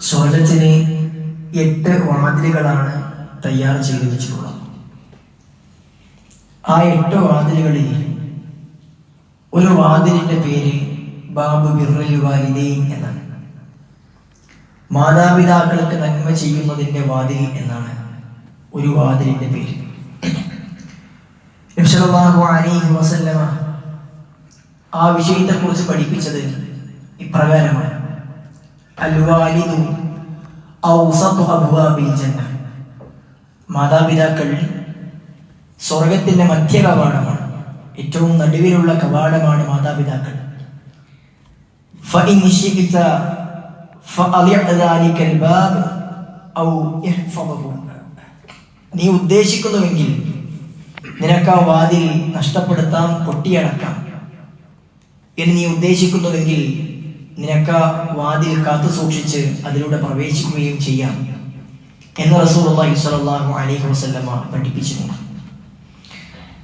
സ്വർഗത്തിന് എട്ട് വാതിലുകളാണ് തയ്യാർ ചെയ്തു വെച്ചിട്ടുള്ളത്. ആ എട്ട് വാതിലുകളിൽ ഒരു വാതിലിന്റെ പേര് ബാബു വാലിദൈൻ എന്നാണ്. മാതാപിതാക്കൾക്ക് നന്മ ചെയ്യുന്നതിന്റെ വാതിൽ എന്നാണ് ഒരു വാതിലിന്റെ പേര്. അലൈഹി വസല്ലമ ആ പഠിപ്പിച്ചത് ഇപ്രകാരമാണ്. അൽവാലിദു ഔസതു അബ്വാബിൽ ജന്ന മാതാപിതാക്കൾ സ്വർഗത്തിന്റെ മധ്യ കവാടമാണ് ഏറ്റവും നടുവിലുള്ള കവാടമാണ് മാതാപിതാക്കൾ فإن شئت فأضع ذلك الباب أو احفظه നീ ഉദ്ദേശിക്കുന്നുവെങ്കിൽ നിനക്ക് ആ വാതിൽ നഷ്ടപ്പെടുത്താം കൊട്ടിയടക്കാം എന്ന് നീ ഉദ്ദേശിക്കുന്നുവെങ്കിൽ നിനക്ക് വാതിൽ കാത്തു സൂക്ഷിച്ച് അതിലൂടെ പ്രവേശിക്കുകയും ചെയ്യാം എന്ന് റസൂലുള്ളാഹി സ്വല്ലല്ലാഹു അലൈഹി വസല്ലമ പഠിപ്പിച്ചിട്ടുണ്ട്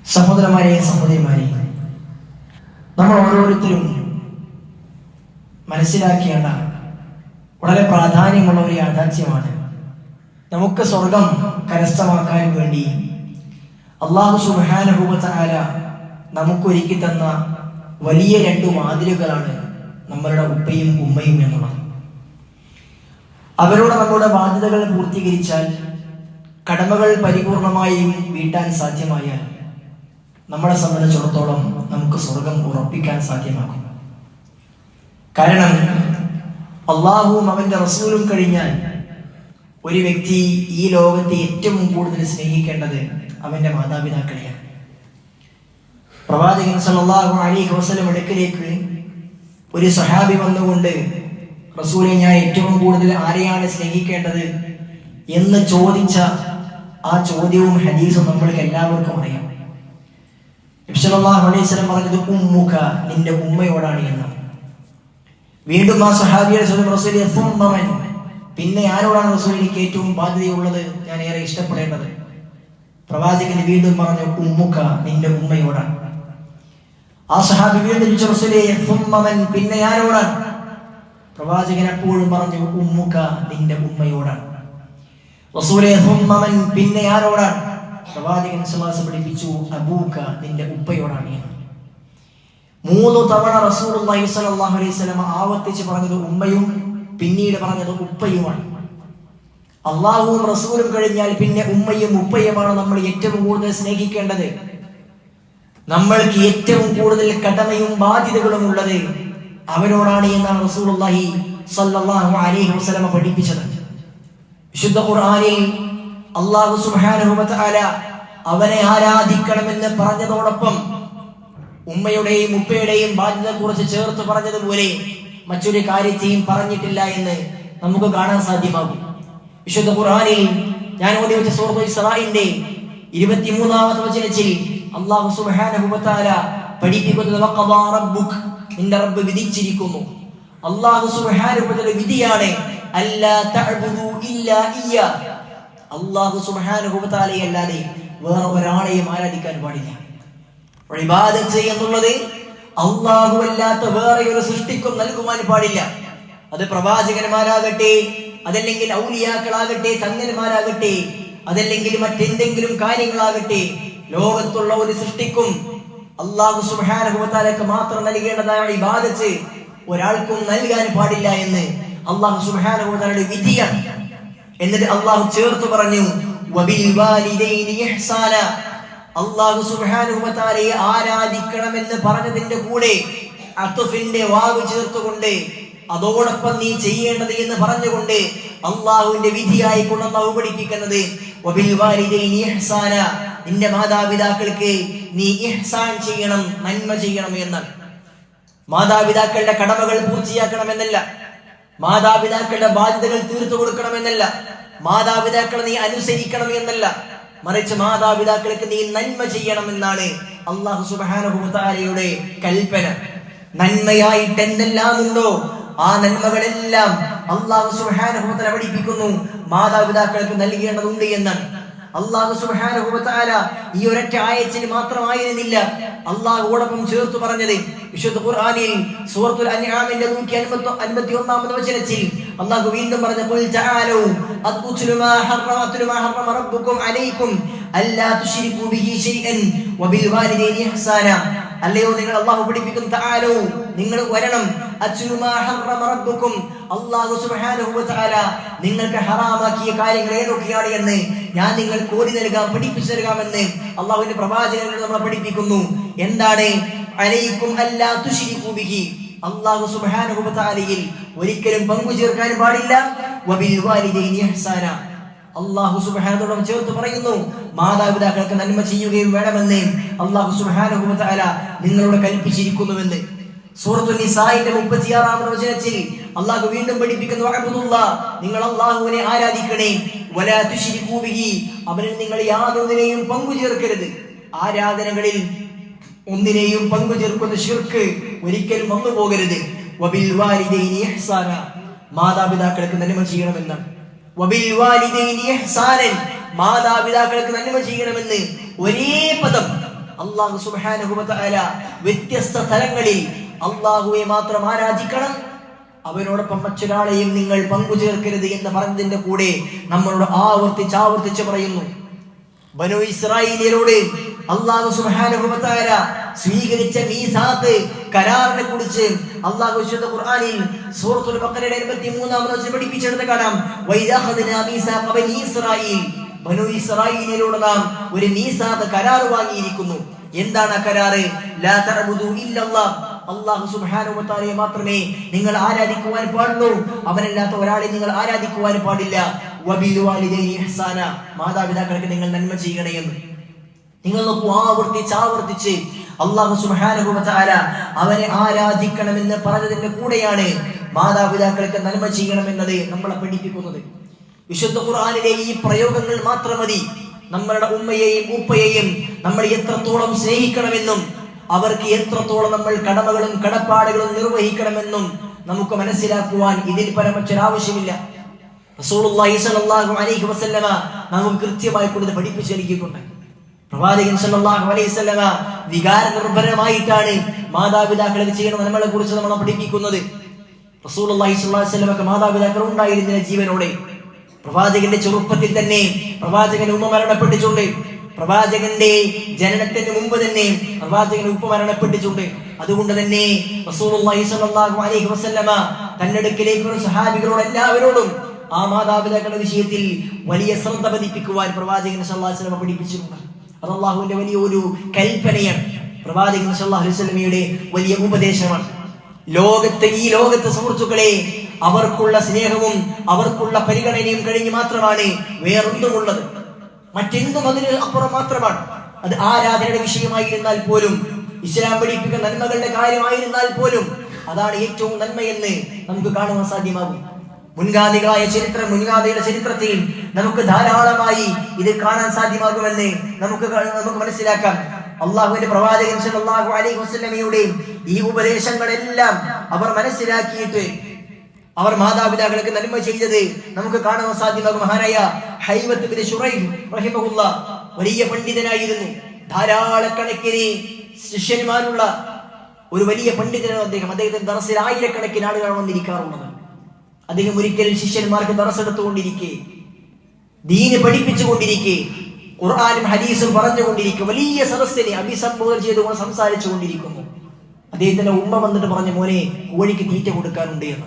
സഹോദരന്മാരെ സഹോദരിമാരെ നമ്മൾ ഓരോരുത്തരും മനസ്സിലാക്കേണ്ട വളരെ പ്രാധാന്യമുള്ള ഒരു യാഥാർത്ഥ്യമാണ്. നമുക്ക് സ്വർഗം കരസ്ഥമാക്കാൻ വേണ്ടി അള്ളാഹു നമുക്ക് നമുക്കൊരുക്കി തന്ന വലിയ രണ്ടു വാതിലുകളാണ് നമ്മളുടെ ഉപ്പയും ഉമ്മയും എന്നുള്ളത്. അവരോട് നമ്മുടെ ബാധ്യതകൾ പൂർത്തീകരിച്ചാൽ കടമകൾ പരിപൂർണമായും വീട്ടാൻ സാധ്യമായാൽ നമ്മളെ സംബന്ധിച്ചിടത്തോളം നമുക്ക് സ്വർഗം ഉറപ്പിക്കാൻ സാധ്യമാകും. കാരണം അള്ളാഹുവും അവന്റെ റസൂലും കഴിഞ്ഞാൽ ഒരു വ്യക്തി ഈ ലോകത്തെ ഏറ്റവും കൂടുതൽ സ്നേഹിക്കേണ്ടത് അവന്റെ മാതാപിതാക്കളെയാണ്. പ്രവാചകൻ സല്ലല്ലാഹു അലി വസല്ലം അടുക്കലേക്ക് ഒരു സഹാബി വന്നുകൊണ്ട് റസൂലെ ഞാൻ ഏറ്റവും കൂടുതൽ ആരെയാണ് സ്നേഹിക്കേണ്ടത് എന്ന് ചോദിച്ച ആ ചോദ്യവും ഹദീസും നമ്മൾക്ക് എല്ലാവർക്കും അറിയാം. പറഞ്ഞത് ഉമ്മുക നിന്റെ ഉമ്മയോടാണ് എന്ന് വീണ്ടും ആ സഹാബിയുടെ എത്തുമ്പവൻ പിന്നെ ആരോടാണ് റസൂൽ എനിക്ക് ഏറ്റവും ബാധ്യതയുള്ളത്? ഞാൻ ഏറെ ഇഷ്ടപ്പെടേണ്ടത്. പ്രവാചകൻ വീണ്ടും പറഞ്ഞു ഉമ്മുക നിന്റെ ഉമ്മയോടാണ്. ആ സഹാബി വീണ്ടും പിന്നെ ആരോടാണ്? പ്രവാചകൻ എപ്പോഴും പറഞ്ഞു ഉമ്മുക്ക നിന്റെ ഉമ്മയോടാണ്. പിന്നെ ആരോടാണ്? പ്രവാചകൻ സുവാസ പഠിപ്പിച്ചു അബൂക്ക നിന്റെ ഉപ്പയോടാണ് മൂന്ന് തവണ സ്വല്ലല്ലാഹു അലൈഹി വസല്ലം ആവർത്തിച്ച് പറഞ്ഞത് ഉമ്മയും പിന്നീട് പറഞ്ഞത് ഉപ്പയുമാണ്. അള്ളാഹുവും റസൂലും കഴിഞ്ഞാൽ പിന്നെ ഉമ്മയും ഉപ്പയുമാണ് നമ്മൾ ഏറ്റവും കൂടുതൽ സ്നേഹിക്കേണ്ടത്. നമ്മൾക്ക് ഏറ്റവും കൂടുതൽ കടമയും ബാധ്യതകളും ഉള്ളത് അവരോടാണ് എന്നാണ് റസൂലുള്ളാഹി സ്വല്ലല്ലാഹു അലൈഹി വസല്ലം പഠിപ്പിച്ചത്. വിശുദ്ധ ഖുർആനിൽ അല്ലാഹു സുബ്ഹാനഹു വതആല അവനെ ആരാധിക്കണമെന്ന് പറഞ്ഞതോടൊപ്പം ഉമ്മയുടെയും ഉപ്പയുടെയും ബാധ്യത കുറിച്ച് ചേർത്ത് പറഞ്ഞതുപോലെ മറ്റൊരു കാര്യത്തെയും പറഞ്ഞിട്ടില്ല എന്ന് നമുക്ക് കാണാൻ സാധ്യമാകും. വിശുദ്ധ ഖുർആനിൽ ഞാൻ ഓടി വെച്ച സൂറത്ത് ഇസ്രായിന്റെ ഇരുപത്തിമൂന്നാമത്തെ വചനത്തിൽ അള്ളാഹു സുബ്ഹാനഹു വതആല പഠിപ്പിക്കുന്നത് നിന്റെ റബ്ബ് വിധിച്ചിരിക്കുന്നു. അള്ളാഹു സുബ്ഹാനഹു വതആല വിധിയാണ് അള്ളാഹു സുബ്ഹാനഹു അല്ലാതെ വേറെ ഒരാളെയും ആരാധിക്കാൻ പാടില്ല. ഇബാദത്ത് എന്നുള്ളത് അള്ളാഹു അല്ലാത്ത വേറെ ഒരു സൃഷ്ടിക്കും നൽകുവാൻ പാടില്ല. അത് പ്രവാചകന്മാരാകട്ടെ അതല്ലെങ്കിൽ ഔലിയാക്കളാകട്ടെ തങ്ങന്മാരാകട്ടെ അതല്ലെങ്കിൽ മറ്റെന്തെങ്കിലും കാര്യങ്ങളാകട്ടെ ലോകത്തുള്ള ഒരു സൃഷ്ടിക്കും അള്ളാഹു സുബാനുഭവത്താലേക്ക് മാത്രം നൽകേണ്ടതായ ഇബാദത്ത് ഒരാൾക്കും നൽകാൻ പാടില്ല എന്ന് അള്ളാഹു സുബാനുഭവത്താലയുടെ വിധിയാണ്. എന്നിട്ട് അള്ളാഹു ചേർത്ത് പറഞ്ഞു അള്ളാഹു സുബാനുഭവത്താലെ ആരാധിക്കണമെന്ന് പറഞ്ഞതിന്റെ കൂടെ അത്തുഫിന്റെ വാവ് ചേർത്തുകൊണ്ട് അതോടൊപ്പം നീ ചെയ്യേണ്ടത് എന്ന് പറഞ്ഞുകൊണ്ട് അള്ളാഹുവിന്റെ വിധിയായി കൊണ്ടെന്ന് പഠിപ്പിക്കുന്നത് നിന്റെ മാതാപിതാക്കൾക്ക് നീ ഇഹ്സാൻ ചെയ്യണം നന്മ ചെയ്യണം എന്നാണ് മാതാപിതാക്കളുടെ കടമകൾ പൂർത്തിയാക്കണമെന്നല്ല. മാതാപിതാക്കളുടെ ബാധ്യതകൾ തീർത്തു കൊടുക്കണമെന്നല്ല. മാതാപിതാക്കളെ നീ അനുസരിക്കണം എന്നല്ല. മറിച്ച് മാതാപിതാക്കൾക്ക് നീ നന്മ ചെയ്യണം എന്നാണ് അള്ളാഹു സുബാനുഭൂതാരയുടെ കൽപ്പന. നന്മയായിട്ട് എന്തെല്ലാം ഉണ്ടോ ആ നന്മകളെല്ലാം അള്ളാഹു സുബാനുഭൂതല പഠിപ്പിക്കുന്നു. മാതാപിതാക്കൾക്ക് നൽകേണ്ടതുണ്ട് എന്നാണ്. അള്ളാഹു സുഹാനുഭവത്താല ഈ ഒരൊറ്റ ആയത്തിന് മാത്രമായിരുന്നില്ല. അള്ളാഹുവോടൊപ്പം ചേർത്ത് പറഞ്ഞത്. വിശുദ്ധ ഖുർആനിൽ സൂറത്തുൽ അൻആമിന്റെ നൂറ്റി അൻപത്തി അൻപത്തി ഒന്നാമത് വചനത്തിൽ അള്ളാഹു വീണ്ടും പറഞ്ഞു "ഖുൽ തആലൂ അത്ലുു മാ ഹറമ മാ ഹറമ റബ്ബുക്കും അലൈക്കും അല്ലാ തുശ്രികൂ ബിഹി ശൈഅൻ വബിൽ വാലിദൈനി ഇഹ്സാന അല്ലയോ നിങ്ങൾ അള്ളാഹു പഠിപ്പിക്കും താരവും നിങ്ങൾ വരണം. നിങ്ങൾക്ക് ഹറാമാക്കിയ കാര്യങ്ങൾ ഏതൊക്കെയാണ് എന്ന് ഞാൻ നിങ്ങൾ ഓടി നൽകാം പഠിപ്പിച്ചു നൽകാമെന്ന് അള്ളാഹുവിന്റെ പ്രവാചകങ്ങൾ നമ്മളെ പഠിപ്പിക്കുന്നു. എന്താണ്? അലൈക്കും അല്ലാ തുശ്രികൂ ബിഹി. അള്ളാഹു വ ഒരിക്കലും പങ്കു ചേർക്കാൻ പാടില്ല അള്ളാഹു സുബ്ഹാനഹു ചേർത്ത് പറയുന്നു മാതാപിതാക്കൾക്ക് നന്മ ചെയ്യുകയും വേണമെന്ന് അള്ളാഹു തആല നിങ്ങളോട് കൽപ്പിച്ചിരിക്കുന്നുവെന്ന്. സൂറത്തു നിസായിന്റെ 36 വചനത്തിൽ അള്ളാഹു വീണ്ടും പഠിപ്പിക്കുന്നു അഅബ്ദുല്ലാ നിങ്ങൾ അള്ളാഹുവിനെ ആരാധിക്കണേ. വലാ തുശ്രികൂ ബിഹി. അവനിൽ നിങ്ങൾ യാതൊന്നിനെയും പങ്കു ചേർക്കരുത് ആരാധനകളിൽ ഒന്നിനെയും പങ്കു ചേർക്കുന്ന ഷിർക്ക് ഒരിക്കലും വന്നു പോകരുത് മാതാപിതാക്കൾക്ക് നന്മ ചെയ്യണമെന്നാണ് മാതാപിതാക്കൾക്ക് നന്മ ചെയ്യണമെന്ന് ഒരേ പദം അള്ളാഹു വ വ്യത്യസ്ത തലങ്ങളിൽ അള്ളാഹുവെ മാത്രം ആരാധിക്കണം. അവരോടൊപ്പം മറ്റൊരാളെയും നിങ്ങൾ പങ്കു ചേർക്കരുത് എന്ന് പറഞ്ഞതിന്റെ കൂടെ നമ്മളോട് ആവർത്തിച്ച് ആവർത്തിച്ച് പറയുന്നു. ബനു ഇസ്രായേലിയരോട് അള്ളാഹു വ സ്വീകരിച്ച മീസാത്ത് കരാറിനെ കുറിച്ച് അള്ളാഹു വിശുദ്ധ ഖുർആനിൽ സൂറത്തുൽ ബഖറയുടെ 83 വചനം പഠിപ്പിച്ചെടുത്ത് കാണാം വൈദാഖദ്നാ മീസാഖ ബനി ഇസ്രായീൽ ബനു ഇസ്രായീലിനോട് നാം ഒരു മീസാത്ത് കരാർ വാങ്ങിയിരിക്കുന്നു. എന്താണ് ആ കരാറ്? ലാ തഅബുദു ഇല്ലല്ലാഹ് അള്ളാഹു വ മാത്രമേ നിങ്ങൾ ആരാധിക്കുവാൻ പാടുള്ളൂ. അവനല്ലാത്ത ഒരാളെ നിങ്ങൾ ആരാധിക്കുവാൻ പാടില്ല. വബിൽ വാലിദൈഹി ഇഹ്സാന. മാതാപിതാക്കൾക്ക് നിങ്ങൾ നന്മ ചെയ്യണേ എന്ന്. നിങ്ങൾ നോക്കൂ ആവർത്തിച്ച് ആവർത്തിച്ച് അള്ളാഹു സുഹാനുഭവത്താല അവനെ ആരാധിക്കണമെന്ന് പറഞ്ഞതിന്റെ കൂടെയാണ് മാതാപിതാക്കൾക്ക് നന്മ ചെയ്യണമെന്നത് നമ്മളെ പഠിപ്പിക്കുന്നത്. വിശുദ്ധ ഖുർആനിലെ ഈ പ്രയോഗങ്ങൾ മാത്രം മതി. നമ്മളുടെ ഉമ്മയെയും ഉപ്പയെയും നമ്മൾ എത്രത്തോളം സ്നേഹിക്കണമെന്നും അവർക്ക് എത്രത്തോളം നമ്മൾ കടമകളും കടപ്പാടുകളും നിർവഹിക്കണമെന്നും നമുക്ക് മനസ്സിലാക്കുവാൻ ഇതിൽ പരമച്ചൊരാവശ്യമില്ല. റസൂലുള്ളാഹി അലൈഹി വസല്ലമ നമുക്ക് കൃത്യമായി കൂടുതൽ പഠിപ്പിച്ചു നൽകിയിട്ടുണ്ട്. പ്രവാചകൻ സല്ലല്ലാഹു അലൈഹി വസല്ലമ വികാര നിർഭരമായിട്ടാണ് മാതാപിതാക്കളെ ചെയ്യുന്ന നന്മകളെ കുറിച്ച് നമ്മളെ പഠിപ്പിക്കുന്നത്. റസൂലുള്ളാഹി സല്ലല്ലാഹു അലൈഹി വസല്ലമക്ക് മാതാപിതാക്കൾ ഉണ്ടായിരുന്നില്ല ജീവനോടെ. പ്രവാചകന്റെ ചെറുപ്പത്തിൽ തന്നെ പ്രവാചകൻ ഉമ്മ മരണപ്പെട്ടിട്ടുണ്ട്. പ്രവാചകന്റെ ജനനത്തിന് മുമ്പ് തന്നെ പ്രവാചകൻ ഉപ്പ മരണപ്പെട്ടിട്ടുണ്ട്. അതുകൊണ്ട് തന്നെ റസൂലുള്ളാഹി സല്ലല്ലാഹു അലൈഹി വസല്ലമ തന്റെ അടുക്കിലേക്കുള്ള സഹാബികളോട് എല്ലാവരോടും ആ മാതാപിതാക്കളുടെ വിഷയത്തിൽ വലിയ ശ്രദ്ധ പതിപ്പിക്കുവാൻ പ്രവാചകൻ സല്ലല്ലാഹു അലൈഹി വസല്ലമ പഠിപ്പിച്ചിട്ടുണ്ട്. അത് അള്ളാഹുവിന്റെ വലിയ ഒരു കൽപ്പനയാണ്. പ്രവാചകൻ സല്ലല്ലാഹു അലൈഹി വസല്ലമയുടെ വലിയ ഉപദേശമാണ്. ലോകത്തെ ഈ ലോകത്തെ സുഹൃത്തുക്കളെ അവർക്കുള്ള സ്നേഹവും അവർക്കുള്ള പരിഗണനയും കഴിഞ്ഞ് മാത്രമാണ് വേറൊന്നുമുള്ളത്. മറ്റെന്തും അതിന് അപ്പുറം മാത്രമാണ്. അത് ആരാധനയുടെ വിഷയമായിരുന്നാൽ പോലും ഇസ്ലാം പഠിപ്പിക്കുന്ന നന്മകളുടെ കാര്യമായിരുന്നാൽ പോലും അതാണ് ഏറ്റവും നന്മയെന്ന് നമുക്ക് കാണുവാൻ സാധ്യമാകും. മുൻഗാമികളായ ചരിത്രം മുൻഗാമിയുടെ ചരിത്രത്തിൽ നമുക്ക് ധാരാളമായി ഇത് കാണാൻ സാധ്യമാകുമെന്ന് നമുക്ക് നമുക്ക് മനസ്സിലാക്കാം. അള്ളാഹുവിന്റെ പ്രവാചകൻ സല്ലല്ലാഹു അലൈഹി വസല്ലമയുടെ ഈ ഉപദേശങ്ങളെല്ലാം അവർ മനസ്സിലാക്കിയിട്ട് അവർ മാതാപിതാക്കൾക്ക് നന്മ ചെയ്തത് നമുക്ക് കാണാൻ സാധ്യമാകും. മഹാനായ ഹൈവത്ത് ബിൻ വലിയ പണ്ഡിതനായിരുന്നു. ധാരാളക്കണക്കിന് ശിഷ്യന്മാരുള്ള ഒരു വലിയ പണ്ഡിതനാണ് അദ്ദേഹം. അദ്ദേഹത്തിന്റെ ദർസിൽ ആയിരക്കണക്കിന് ആളുകളാണ് വന്നിരിക്കാറുള്ളത്. അദ്ദേഹം ഒരിക്കൽ ശിഷ്യന്മാർക്ക് തടസ്സെടുത്തുകൊണ്ടിരിക്കെ ദീന് പഠിപ്പിച്ചുകൊണ്ടിരിക്കെ. ഖുർആാനും ഹദീസും പറഞ്ഞുകൊണ്ടിരിക്കും. വലിയ സദസ്സിനെ അഭിസംബോധന ചെയ്തുകൊണ്ട് സംസാരിച്ചു കൊണ്ടിരിക്കുന്നു അദ്ദേഹത്തിന്റെ ഉമ്മ വന്നിട്ട് പറഞ്ഞു മോനെ കോഴിക്ക് തീറ്റ കൊടുക്കാനുണ്ട് എന്ന്.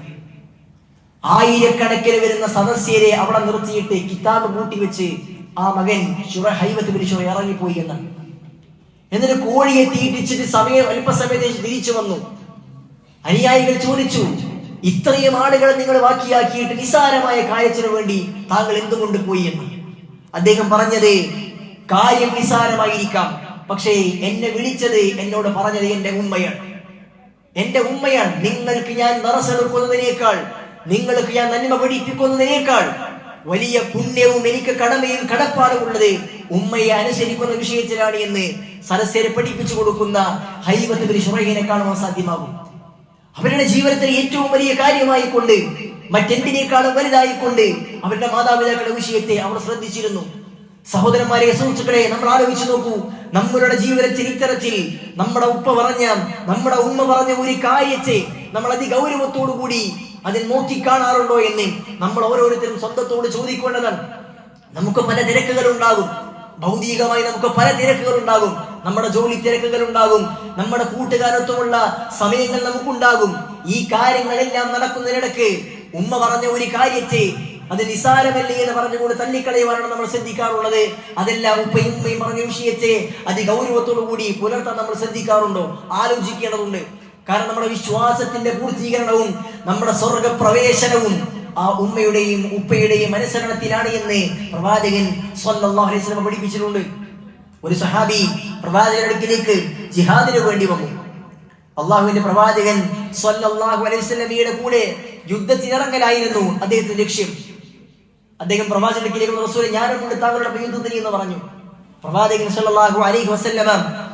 ആയിരക്കണക്കിന് വരുന്ന സദസ്യരെ അവിടെ നിർത്തിയിട്ട് കിതാബ് കൂട്ടി വെച്ച് ആ മകൻ ഹൈവത്ത് പിടിച്ചു ഇറങ്ങിപ്പോയി എന്ന്. എന്നിട്ട് കോഴിയെ തീറ്റിച്ചിട്ട് സമയം അല്പസമയത്തേക്ക് തിരിച്ചു വന്നു. അനുയായികൾ ചോദിച്ചു ഇത്രയും ആളുകളെ നിങ്ങൾ ബാക്കിയാക്കിയിട്ട് നിസാരമായ കാര്യത്തിനു വേണ്ടി താങ്കൾ എന്തുകൊണ്ട് പോയി എന്ന്? അദ്ദേഹം പറഞ്ഞത് കാര്യം നിസാരമായിരിക്കാം പക്ഷേ എന്നെ വിളിച്ചത് എന്നോട് പറഞ്ഞത് എന്റെ ഉമ്മയാണ്. എന്റെ ഉമ്മയാണ്. നിങ്ങൾക്ക് ഞാൻ നിറസെടുക്കുന്നതിനേക്കാൾ നിങ്ങൾക്ക് ഞാൻ നന്മ പഠിപ്പിക്കുന്നതിനേക്കാൾ വലിയ പുണ്യവും എനിക്ക് കടമയും കടപ്പാടും ഉള്ളത് ഉമ്മയെ അനുസരിക്കുന്ന വിഷയത്തിലാണ് എന്ന് സരസ്യരെ പഠിപ്പിച്ചു കൊടുക്കുന്ന ഹൈവത്ത് ഷുറൈഹിനെ കാണുവാൻ സാധ്യമാകും. അവരുടെ ജീവിതത്തിൽ ഏറ്റവും വലിയ കാര്യമായി കൊണ്ട് മറ്റെന്തിനേക്കാളും വലുതായി കൊണ്ട് അവരുടെ മാതാപിതാക്കളുടെ വിഷയത്തെ അവർ ശ്രദ്ധിച്ചിരുന്നു. സഹോദരന്മാരെ സുഹൃത്തുക്കളെ നമ്മൾ ആലോചിച്ചു നോക്കൂ. നമ്മളുടെ ജീവിതത്തിൽ ഇത്തരത്തിൽ നമ്മുടെ ഉപ്പ പറഞ്ഞ നമ്മുടെ ഉമ്മ പറഞ്ഞ ഒരു കാര്യത്തെ നമ്മൾ അതിഗൗരവത്തോടു കൂടി അതിൽ നോക്കിക്കാണാറുണ്ടോ എന്ന് നമ്മൾ ഓരോരുത്തരും സ്വന്തത്തോട് ചോദിക്കേണ്ടതാണ്. നമുക്ക് പല തിരക്കുകൾ ഉണ്ടാകും. ഭൗതികമായി നമുക്ക് പല തിരക്കുകൾ ഉണ്ടാകും നമ്മുടെ ജോലി തിരക്കുകൾ ഉണ്ടാകും നമ്മുടെ കൂട്ടുകാരത്വമുള്ള സമയങ്ങൾ നമുക്കുണ്ടാകും. ഈ കാര്യങ്ങളെല്ലാം നടക്കുന്നതിനിടക്ക് ഉമ്മ പറഞ്ഞ ഒരു കാര്യത്തെ അത് നിസാരമല്ലേ എന്ന് പറഞ്ഞുകൊണ്ട് തല്ലിക്കളയുവാനാണ് നമ്മൾ ശ്രദ്ധിക്കാറുള്ളത്. അതെല്ലാം ഉപ്പയും ഉമ്മയും പറഞ്ഞ വിഷയത്തെ അതിഗൗരവത്തോടു കൂടി പുലർത്താൻ നമ്മൾ ശ്രദ്ധിക്കാറുണ്ടോ? ആലോചിക്കേണ്ടതുണ്ട്. കാരണം നമ്മുടെ വിശ്വാസത്തിന്റെ പൂർത്തീകരണവും നമ്മുടെ സ്വർഗ പ്രവേശനവും ആ ഉമ്മയുടെയും ഉപ്പയുടെയും അനുസരണത്തിലാണ് എന്ന് പ്രവാചകൻ സ്വല്ലല്ലാഹു അലൈഹി വസല്ലം പഠിപ്പിച്ചിട്ടുണ്ട്. ഒരു സഹാബി പ്രവാചകന്റെ അടുക്കിലേക്ക് ജിഹാദിന് വേണ്ടി വന്നു. അള്ളാഹുവിന്റെ പ്രവാചകൻ സ്വല്ലല്ലാഹു അലൈഹി കൂടെ യുദ്ധത്തിനിറങ്ങലായിരുന്നു അദ്ദേഹത്തിന്റെ ലക്ഷ്യം. അദ്ദേഹം വന്ന റസൂലെ ഞാനും കൊണ്ട് താങ്കളുടെ യുദ്ധത്തിന് എന്ന് പറഞ്ഞു. പ്രവാചകൻ സല്ലല്ലാഹു അലൈഹി വസല്ലമ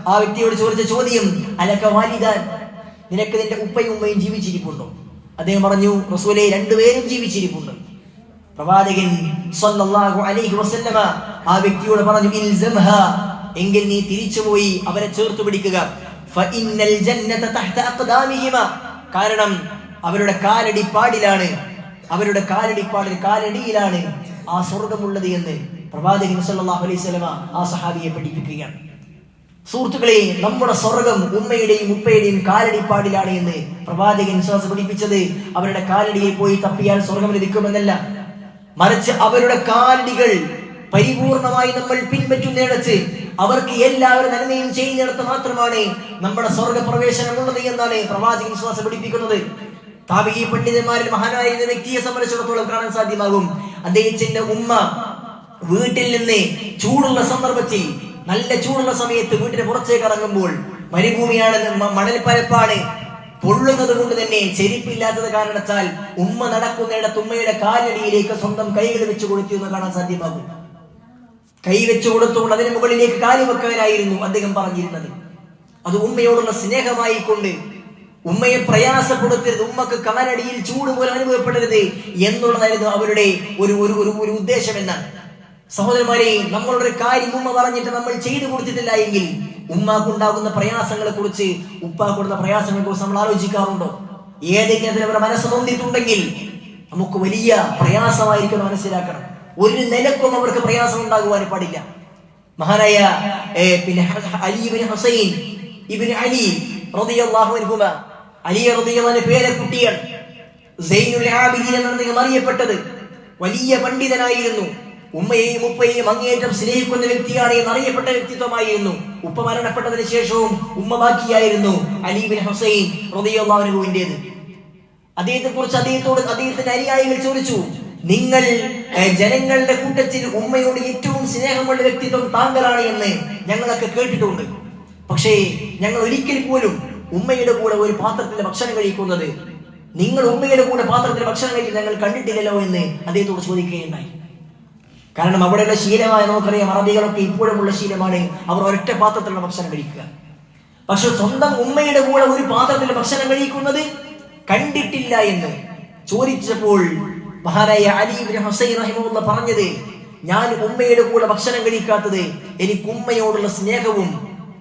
ആ വ്യക്തിയോട് ചോദിച്ച ചോദ്യം അലക്ക വാലിദാൻ? നിനക്ക് നിന്റെ ഉപ്പയും ഉമ്മയും ജീവിച്ചിരിപ്പുണ്ടോ? അദ്ദേഹം പറഞ്ഞു റസൂലെ രണ്ടുപേരും ജീവിച്ചിരിപ്പുണ്ട്. പ്രവാചകൻ സ്വല്ലല്ലാഹു അലൈഹി വസല്ലമ ആ വ്യക്തിയോട് പറഞ്ഞു ഇൽസംഹ എങ്കിൽ നീ തിരിച്ചുപോയി അവരെ ചേർത്ത് പിടിക്കുക. ഫഇന്നൽ ജന്നത തഹ്ത അഖ്ദാമിഹിമ. കാരണം അവരുടെ കാലടി പാടിലാണ് അവരുടെ കാലടി കാലടിപ്പാടിൽ കാലടിയിലാണ് ആ സ്വർഗമുള്ളത് എന്ന് പ്രവാചകൻ സല്ലല്ലാഹു അലൈഹി വസല്ലമ ആ സഹാബിയെ പഠിപ്പിക്കുകയാണ്. സുഹൃത്തുക്കളെ നമ്മുടെ സ്വർഗം ഉമ്മയുടെയും ഉപ്പയുടെയും കാലടിപ്പാടിലാണ് എന്ന് പ്രവാചകൻ വിശ്വാസം പഠിപ്പിച്ചത്. അവരുടെ കാലടിയെ പോയി തപ്പിയാൽ സ്വർഗം ലഭിക്കുമെന്നല്ല. മറിച്ച് അവരുടെ കാലടികൾ പരിപൂർണമായി നമ്മൾ പിൻപറ്റുന്നിടച്ച് അവർക്ക് എല്ലാവരും നന്മയും ചെയ്യുന്നിടത്ത് മാത്രമാണ് നമ്മുടെ സ്വർഗപ്രവേശനമുള്ളത് എന്നാണ് പ്രവാചകൻ വിശ്വാസം പഠിപ്പിക്കുന്നത്. താപികി പണ്ഡിതന്മാരിൽ മഹാനായ വ്യക്തിയെ സംബന്ധിച്ചിടത്തോളം കാണാൻ സാധ്യമാകും. അദ്ദേഹത്തിന്റെ ഉമ്മ വീട്ടിൽ നിന്ന് ചൂടുള്ള സന്ദർഭത്തിൽ നല്ല ചൂടുള്ള സമയത്ത് വീട്ടിന് പുറത്തേക്ക് ഇറങ്ങുമ്പോൾ മരുഭൂമിയാണ് മണൽപ്പരപ്പാണ് പൊള്ളുന്നത് കൊണ്ട് തന്നെ ചെരിപ്പില്ലാത്തത് കാരണത്താൽ ഉമ്മ നടക്കുന്നിടത്ത് ഉമ്മയുടെ കാലടിയിലേക്ക് സ്വന്തം കൈകൾ വെച്ച് കൊടുത്തു എന്ന് കാണാൻ സാധ്യമാകും. കൈ വെച്ച് കൊടുത്തുകൊണ്ട് അതിന് മുകളിലേക്ക് കാലി വെക്കാനായിരുന്നു അദ്ദേഹം പറഞ്ഞിരുന്നത്. അത് ഉമ്മയോടുള്ള സ്നേഹമായി കൊണ്ട് ഉമ്മയെ പ്രയാസപ്പെടുത്തരുത് ഉമ്മക്ക് കാലടിയിൽ ചൂട് പോലെ അനുഭവപ്പെടരുത് എന്നുള്ളതായിരുന്നു അവരുടെ ഒരു ഒരു ഒരു ഉദ്ദേശം എന്നാണ്. സഹോദരന്മാരെ നമ്മളുടെ ഒരു കാര്യം ഉമ്മ പറഞ്ഞിട്ട് നമ്മൾ ചെയ്തു കൊടുത്തിട്ടില്ല എങ്കിൽ ഉമ്മാക്കുണ്ടാകുന്ന പ്രയാസങ്ങളെ കുറിച്ച് ഉപ്പാക്കുന്ന പ്രയാസങ്ങളെ കുറിച്ച് നമ്മൾ ആലോചിക്കാറുണ്ടോ? ഏതെങ്കിലും അവരുടെ മനസ്സ് നൊന്നിട്ടുണ്ടെങ്കിൽ നമുക്ക് വലിയ പ്രയാസമായിരിക്കും മനസ്സിലാക്കണം. ഒരു നിലക്കും അവർക്ക് പ്രയാസം ഉണ്ടാകുവാൻ പാടില്ല. മഹാനായ പിന്നെ അലി ഇബ്നു ഹുസൈൻ ഇബ്നു അലി അൻഹുമ. അലി റളിയല്ലാഹു പേരെ കുട്ടിയാണ് അറിയപ്പെട്ടത്. വലിയ പണ്ഡിതനായിരുന്നു. ഉമ്മയെയും ഉപ്പയെയും അങ്ങേയറ്റം സ്നേഹിക്കുന്ന വ്യക്തിയാണ് എന്ന് അറിയപ്പെട്ട വ്യക്തിത്വമായിരുന്നു. ഉപ്പ മരണപ്പെട്ടതിന് ശേഷവും ഉമ്മ ബാക്കിയായിരുന്നു അലീബിൻ ഹുസൈൻ റളിയല്ലാഹുവിന്റേത് അദ്ദേഹത്തെ കുറിച്ച് അദ്ദേഹത്തോട് അദ്ദേഹത്തിന്റെ അനുയായികൾ ചോദിച്ചു നിങ്ങൾ ജനങ്ങളുടെ കൂട്ടത്തിൽ ഉമ്മയോട് ഏറ്റവും സ്നേഹമുള്ള വ്യക്തിത്വം താങ്കളാണ് എന്ന് ഞങ്ങളൊക്കെ കേട്ടിട്ടുണ്ട്. പക്ഷേ ഞങ്ങൾ ഒരിക്കൽ പോലും ഉമ്മയുടെ കൂടെ ഒരു പാത്രത്തിൽ ഭക്ഷണം കഴിക്കുന്നത് നിങ്ങൾ ഉമ്മയുടെ കൂടെ പാത്രത്തിൽ ഭക്ഷണം കഴിക്കുന്നത് ഞങ്ങൾ കണ്ടിട്ടില്ലല്ലോ എന്ന് അദ്ദേഹത്തോട് ചോദിക്കുകയുണ്ടായി. കാരണം അവിടെയുള്ള ശീലമായ നമുക്കറിയാം അറബികളൊക്കെ ഇപ്പോഴുമുള്ള ശീലമാണ്. അവർ ഒരൊറ്റ പാത്രത്തിലുള്ള ഭക്ഷണം കഴിക്കുക. പക്ഷെ സ്വന്തം ഉമ്മയുടെ കൂടെ ഒരു പാത്രത്തിൽ ഭക്ഷണം കഴിക്കുന്നത് കണ്ടിട്ടില്ല എന്ന് ചോദിച്ചപ്പോൾ മഹാനായ അലി ഹുസൈൻ റഹിമുള്ള പറഞ്ഞത് ഞാൻ ഉമ്മയുടെ കൂടെ ഭക്ഷണം കഴിക്കാത്തത് എനിക്ക് ഉമ്മയോടുള്ള സ്നേഹവും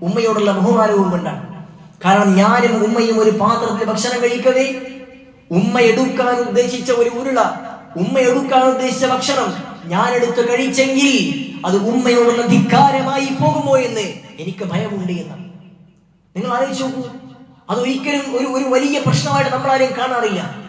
ഉമ്മയോടുള്ള ബഹുമാനവും കൊണ്ടാണ്. കാരണം ഞാനും ഉമ്മയും ഒരു പാത്രത്തിൽ ഭക്ഷണം കഴിക്കവേ ഉമ്മ എടുക്കാൻ ഉദ്ദേശിച്ച ഒരു ഉരുള ഉമ്മ എടുക്കാൻ ഉദ്ദേശിച്ച ഭക്ഷണം ഞാൻ എടുത്ത് കഴിച്ചെങ്കിൽ അത് ഉമ്മയോടുള്ള ധിക്കാരമായി പോകുമോ എന്ന് എനിക്ക് ഭയമുണ്ട് എന്നാണ് നിങ്ങൾ ആലോചിച്ച് നോക്കൂ. അത് ഒരിക്കലും ഒരു ഒരു വലിയ പ്രശ്നമായിട്ട് നമ്മൾ കാണാറില്ല.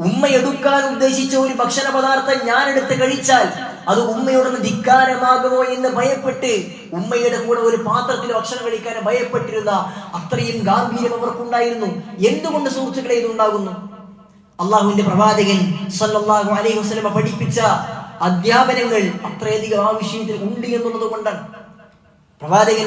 ഉമ്മ എടുക്കാൻ ഉദ്ദേശിച്ച ഒരു ഭക്ഷണ പദാർത്ഥം ഞാൻ എടുത്ത് കഴിച്ചാൽ അത് ഉമ്മയോടുള്ള ധിക്കാരമാകുമോ എന്ന് ഭയപ്പെട്ട് ഉമ്മയുടെ കൂടെ ഒരു പാത്രത്തിൽ ഭക്ഷണം കഴിക്കാൻ ഭയപ്പെട്ടിരുന്ന അത്രയും ഗാംഭീര്യം അവർക്കുണ്ടായിരുന്നു. എന്തുകൊണ്ട് സുഹൃത്തുക്കളെ ഇതുണ്ടാകുന്നു? അള്ളാഹുവിന്റെ പ്രവാചകൻ സല്ലല്ലാഹു അലൈഹി വസ്ലമ പഠിപ്പിച്ച അധ്യാപനങ്ങൾ അത്രയധികം ആ വിഷയത്തിൽ ഉണ്ട് എന്നുള്ളത് കൊണ്ടാണ്. പ്രവാചകൻ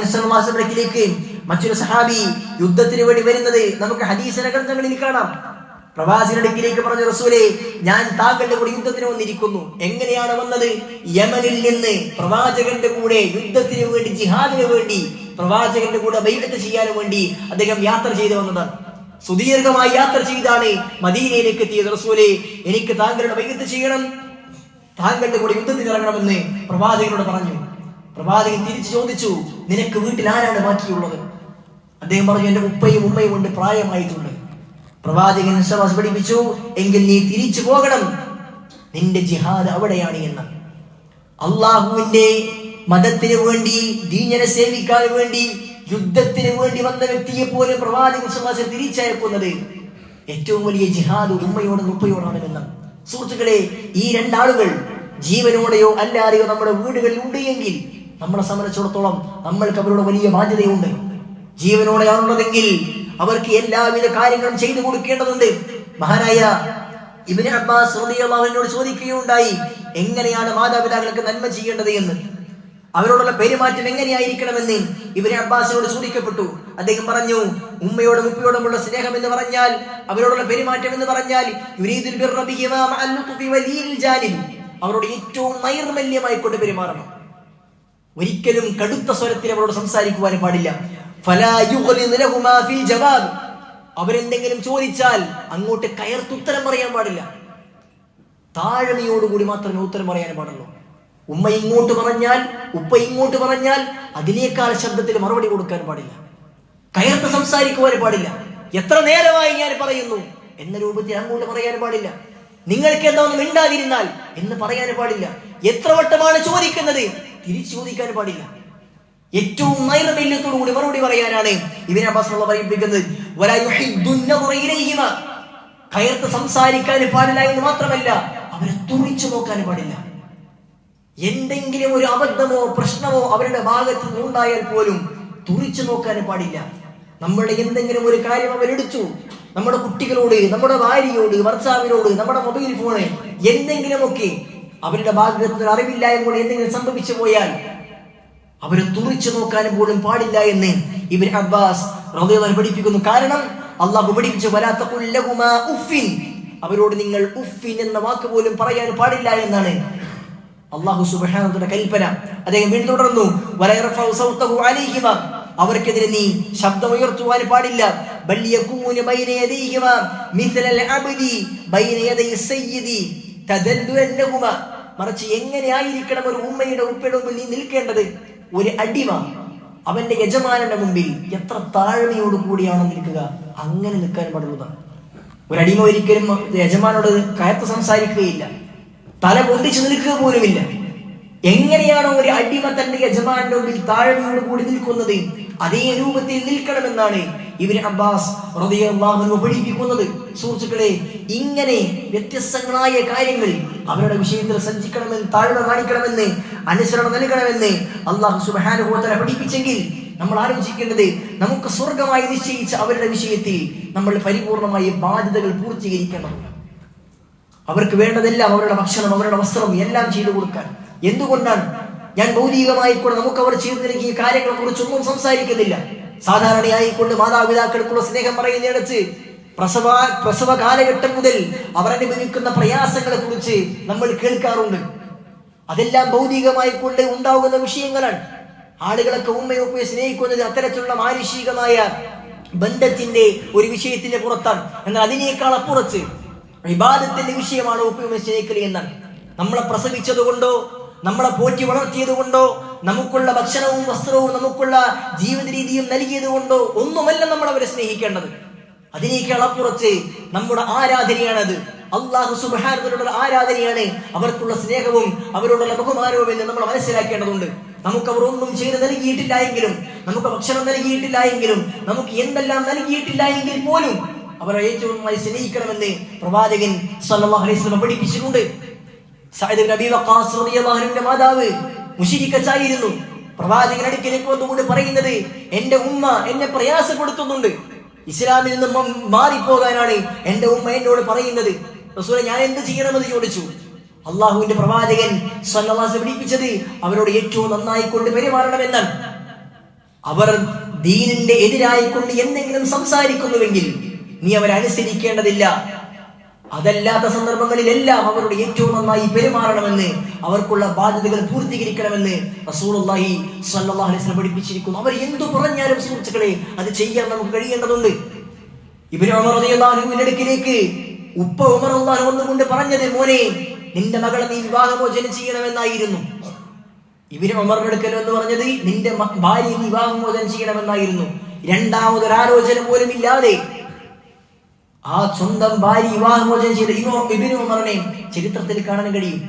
അടുക്കിലേക്ക് മറ്റൊരു സഹാബി യുദ്ധത്തിന് വേണ്ടി വരുന്നത് നമുക്ക് ഹദീസന ഗ്രന്ഥങ്ങളിൽ കാണാം. പ്രവാസിനടുക്കിലേക്ക് പറഞ്ഞ റസൂലെ ഞാൻ താങ്കളുടെ കൂടെ യുദ്ധത്തിന് വന്നിരിക്കുന്നു. എങ്ങനെയാണ് വന്നത്? യമനിൽ നിന്ന് പ്രവാചകന്റെ കൂടെ യുദ്ധത്തിന് വേണ്ടി ജിഹാദിന് വേണ്ടി പ്രവാചകന്റെ കൂടെ ബൈഅത്ത് ചെയ്യാനും വേണ്ടി അദ്ദേഹം യാത്ര ചെയ്തു വന്നതാണ്. സുദീർഘമായി യാത്ര ചെയ്താണ് മദീനയിലേക്ക് എത്തിയത് റസൂലെ. എനിക്ക് താങ്കളുടെ ബൈഅത്ത് ചെയ്യണം. താങ്കളുടെ കൂടെ യുദ്ധത്തിന് ഇറങ്ങണമെന്ന് പ്രവാചകനോട് പറഞ്ഞു. പ്രവാചകൻ തിരിച്ചു ചോദിച്ചു നിനക്ക് വീട്ടിൽ ആരാണ് ബാക്കിയുള്ളത്? അദ്ദേഹം പറഞ്ഞു എന്റെ ഉപ്പയും ഉമ്മയും കൊണ്ട് പ്രായമായിട്ടുണ്ട്. പ്രവാചകൻ പഠിപ്പിച്ചു എങ്കിൽ നീ തിരിച്ചു പോകണം. നിന്റെ ജിഹാദ് അവിടെയാണ് എന്ന്. അള്ളാഹുവിന്റെ മതത്തിന് വേണ്ടി ദീനനെ സേവിക്കാൻ വേണ്ടി യുദ്ധത്തിന് വേണ്ടി വന്ന വ്യക്തിയെ പോലെ പ്രവാചകൻ സമാസം തിരിച്ചയക്കുന്നത് ഏറ്റവും വലിയ ജിഹാദ് ഉമ്മയോടും ഉപ്പയോടാണ് എന്ന്. സുഹൃത്തുക്കളെ ഈ രണ്ടാളുകൾ ജീവനോടെയോ അല്ലാതെയോ നമ്മുടെ വീടുകളിൽ ഉണ്ട് എങ്കിൽ നമ്മളെ സംബന്ധിച്ചിടത്തോളം നമ്മൾക്ക് അവരോട് വലിയ ബാധ്യതയുണ്ട്. ജീവനോടെയാണുള്ളതെങ്കിൽ അവർക്ക് എല്ലാവിധ കാര്യങ്ങളും ചെയ്തു കൊടുക്കേണ്ടതുണ്ട്. മഹാനായ ഇബിന് അബ്ബാസ് ചോദിക്കുകയുണ്ടായി എങ്ങനെയാണ് മാതാപിതാക്കൾക്ക് നന്മ ചെയ്യേണ്ടത് എന്ന്? അവരോടുള്ള പെരുമാറ്റം എങ്ങനെയായിരിക്കണമെന്ന് ഇവരെ അബ്ബാസിനോട് ചോദിക്കപ്പെട്ടു. അദ്ദേഹം പറഞ്ഞു ഉമ്മയോടും ഉപ്പയോടുമുള്ള സ്നേഹം എന്ന് പറഞ്ഞാൽ അവരോടുള്ള പെരുമാറ്റം എന്ന് പറഞ്ഞാൽ അവരോട് ഏറ്റവും നൈർമല്യമായി കൊണ്ട് പെരുമാറണം. ഒരിക്കലും കടുത്ത സ്വരത്തിൽ അവരോട് സംസാരിക്കുവാനും പാടില്ല. അവരെന്തെങ്കിലും ചോദിച്ചാൽ അങ്ങോട്ട് കയർത്തുത്തരം പറയാൻ പാടില്ല. താഴ്മയോടുകൂടി മാത്രമേ ഉത്തരം പറയാൻ പാടുള്ളൂ. ഉമ്മ ഇങ്ങോട്ട് പറഞ്ഞാൽ ഉപ്പ ഇങ്ങോട്ട് പറഞ്ഞാൽ അതിനേക്കാൾ ശബ്ദത്തിൽ മറുപടി കൊടുക്കാൻ പാടില്ല. കയർത്ത് സംസാരിക്കുവാൻ പാടില്ല. എത്ര നേരമായി ഞാൻ പറയുന്നു? എന്ന രൂപത്തിൽ അങ്ങോട്ട് പറയാൻ പാടില്ല. നിങ്ങൾക്ക് എന്താ ഒന്നും മിണ്ടാതിരുന്നാൽ എന്ന് പറയാൻ പാടില്ല. എത്ര വട്ടമാണ് ചോദിക്കുന്നത്? തിരിച്ചു ചോദിക്കാൻ പാടില്ല. ഏറ്റവും നൈർമല്യത്തോടു കൂടി മറുപടി പറയാനാണ് ഇവനെ അബ്ബാസ് പറയിപ്പിക്കുന്നത്. കയർത്ത് സംസാരിക്കാൻ പാടില്ല എന്ന് മാത്രമല്ല അവരെ തുറിച്ചു നോക്കാൻ പാടില്ല. എന്തെങ്കിലും ഒരു അബദ്ധമോ പ്രശ്നമോ അവരുടെ ഭാഗത്ത് നിന്നുണ്ടായാൽ പോലും തുറിച്ചു നോക്കാൻ പാടില്ല. നമ്മുടെ എന്തെങ്കിലും ഒരു കാര്യം അവരെടുത്തു നമ്മുടെ കുട്ടികളോട് നമ്മുടെ ഭാര്യയോട് ഭർത്താവിനോട് നമ്മുടെ മൊബൈൽ ഫോണ് എന്തെങ്കിലുമൊക്കെ അവരുടെ ഭാഗത്ത് അറിവില്ലായ്മ എന്തെങ്കിലും സംഭവിച്ചു പോയാൽ അവരെ തുറിച്ചു നോക്കാൻ പോലും പാടില്ല എന്ന് ഇബിൻ അബ്ബാസ് പഠിപ്പിക്കുന്നു. കാരണം അള്ളാഹു പഠിപ്പിച്ചു വരാത്ത ഉഫിൻ അവരോട് നിങ്ങൾ ഉഫിൻ എന്ന വാക്ക് പോലും പറയാൻ പാടില്ല എന്നാണ് അള്ളാഹു സുബ്ഹാനഹുവ കൽപ്പന. അദ്ദേഹം വീണ്ടും തുടർന്നു അവർക്കെതിരെ നീ ശബ്ദം ഉയർത്തുവാൻ പാടില്ല മറിച്ച് എങ്ങനെയായിരിക്കണം ഒരു ഉമ്മയുടെ ഉപ്പയുടെ മുമ്പിൽ നീ നിൽക്കേണ്ടത്? ഒരു അടിമ അവന്റെ യജമാനന്റെ മുമ്പിൽ എത്ര താഴ്മയോട് കൂടിയാണ് നിൽക്കുക? അങ്ങനെ നിൽക്കാൻ പാടുള്ളതാണ്. ഒരു അടിമ ഒരിക്കലും യജമാനോട് കയത്ത് സംസാരിക്കുകയില്ല. തല പൊന്തിച്ചു നിൽക്കുക പോലുമില്ല. എങ്ങനെയാണോ ഒരു അടിമ തന്റെ യജമാനന്റെ മുമ്പിൽ താഴ്മയോട് കൂടി നിൽക്കുന്നത്? അതേ രൂപത്തിൽ നിൽക്കണമെന്നാണ് ഇവർ അബ്ബാസ് പഠിപ്പിക്കുന്നത്. സുഹൃത്തുക്കളെ ഇങ്ങനെ വ്യത്യസ്തങ്ങളായ കാര്യങ്ങൾ അവരുടെ വിഷയത്തിൽ സഞ്ചിക്കണമെന്ന് താഴ്മ കാണിക്കണമെന്ന് അനുസരണം നൽകണമെന്ന് അള്ളാഹു തആല പഠിപ്പിച്ചെങ്കിൽ നമ്മൾ ആലോചിക്കേണ്ടത് നമുക്ക് സ്വർഗമായി നിശ്ചയിച്ച അവരുടെ വിഷയത്തിൽ നമ്മൾ പരിപൂർണമായി ബാധ്യതകൾ പൂർത്തീകരിക്കേണ്ടതുണ്ട് അവർക്ക് വേണ്ടതെല്ലാം അവരുടെ ഭക്ഷണം അവരുടെ വസ്ത്രം എല്ലാം ചെയ്തു കൊടുക്കാൻ. എന്തുകൊണ്ടാണ്? ഞാൻ ഭൗതികമായിക്കൊണ്ട് നമുക്ക് അവർ ചെയ്തു നൽകിയ കാര്യങ്ങളെ കുറിച്ചൊന്നും സംസാരിക്കുന്നില്ല സാധാരണയായിക്കൊണ്ട് മാതാപിതാക്കൾക്കുള്ള സ്നേഹം പറയുന്നിടത്ത് പ്രസവ പ്രസവ കാലഘട്ടം മുതൽ അവർ അനുഭവിക്കുന്ന പ്രയാസങ്ങളെ കുറിച്ച് നമ്മൾ കേൾക്കാറുണ്ട്. അതെല്ലാം ഭൗതികമായി കൊണ്ട് ഉണ്ടാകുന്ന വിഷയങ്ങളാണ്. ആളുകളൊക്കെ ഉമ്മയൊക്കെ സ്നേഹിക്കുന്നത് അത്തരത്തിലുള്ള മാനുഷികമായ ബന്ധത്തിന്റെ ഒരു വിഷയത്തിന്റെ പുറത്താണ്. എന്നാൽ അതിനേക്കാൾ അപ്പുറത്ത് വിവാദത്തിന്റെ വിഷയമാണ് സ്നേഹിക്കൽ എന്നാണ്. നമ്മളെ പ്രസവിച്ചത് കൊണ്ടോ നമ്മളെ പോറ്റി വളർത്തിയത് കൊണ്ടോ നമുക്കുള്ള ഭക്ഷണവും വസ്ത്രവും നമുക്കുള്ള ജീവിത രീതിയും നൽകിയത് കൊണ്ടോ ഒന്നുമല്ല നമ്മൾ അവരെ സ്നേഹിക്കേണ്ടത്. അതിനേക്ക് അളപ്പുറച്ച് നമ്മുടെ ആരാധനയാണത്. അള്ളാഹു സുബാനോടുള്ള ആരാധനയാണ് അവർക്കുള്ള സ്നേഹവും അവരോടുള്ള ബഹുമാനവും എന്ന് നമ്മൾ മനസ്സിലാക്കേണ്ടതുണ്ട്. നമുക്ക് അവർ ഒന്നും ചെയ്ത് നൽകിയിട്ടില്ല എങ്കിലും നമുക്ക് ഭക്ഷണം നൽകിയിട്ടില്ല എങ്കിലും നമുക്ക് എന്തെല്ലാം നൽകിയിട്ടില്ല എങ്കിൽ പോലും അവരെ ഏറ്റവും നന്നായി സ്നേഹിക്കണമെന്ന് പ്രവാചകൻ സല്ലല്ലാഹു അലൈഹി വസല്ലം പഠിപ്പിച്ചിട്ടുണ്ട്. റളിയല്ലാഹു മാതാവ് മുശ്രിക്കച്ചായിരുന്നു പ്രവാചകൻ അടുക്കലേക്ക് വന്നുകൊണ്ട് പറയുന്നത് എന്റെ ഉമ്മ എന്നെ പ്രയാസപ്പെടുത്തുന്നുണ്ട്. ഇസ്ലാമിൽ നിന്ന് മാറിപ്പോകാനാണ് എന്റെ ഉമ്മ എന്നോട് പറയുന്നത്. ഞാൻ എന്ത് ചെയ്യണമെന്ന് ചോദിച്ചു. അള്ളാഹുവിന്റെ പ്രവാചകൻ പഠിപ്പിച്ചത് അവരോട് ഏറ്റവും നന്നായി കൊണ്ട് പെരുമാറണമെന്നാണ്. അവർ ദീനിന്റെ എതിരായിക്കൊണ്ട് എന്തെങ്കിലും സംസാരിക്കുന്നുവെങ്കിൽ നീ അവരെ അനുസരിക്കേണ്ടതില്ല. അതല്ലാത്ത സന്ദർഭങ്ങളിലെല്ലാം അവരോട് ഏറ്റവും നന്നായി പെരുമാറണമെന്ന് അവർക്കുള്ള ബാധ്യതകൾ പൂർത്തീകരിക്കണമെന്ന് അലൈഹി വസല്ലം പഠിപ്പിച്ചിരിക്കുന്നു. അവർ എന്തു പറഞ്ഞാലും സുഹൃത്തുക്കളെ അത് ചെയ്യാൻ നമുക്ക് കഴിയേണ്ടതുണ്ട്. ഇബ്നു ഉപ്പ ഉമർ റളിയല്ലാഹു ഒന്നുകൊണ്ട് പറഞ്ഞത് മോനെ നിന്റെ മകളെ നീ വിവാഹമോചനം ചെയ്യണമെന്നായിരുന്നു. ഇവർ ഉമറിന്റെ എന്ന് പറഞ്ഞത് നിന്റെ ഭാര്യ വിവാഹമോചനം ചെയ്യണമെന്നായിരുന്നു. രണ്ടാമതൊരാലോചന പോലും ഇല്ലാതെ ആ സ്വന്തം ഭാര്യ വിവാഹമോചനം ചെയ്ത ഇമോ ഇബിനു ഉമറിനെ ചരിത്രത്തിൽ കാണാൻ കഴിയും.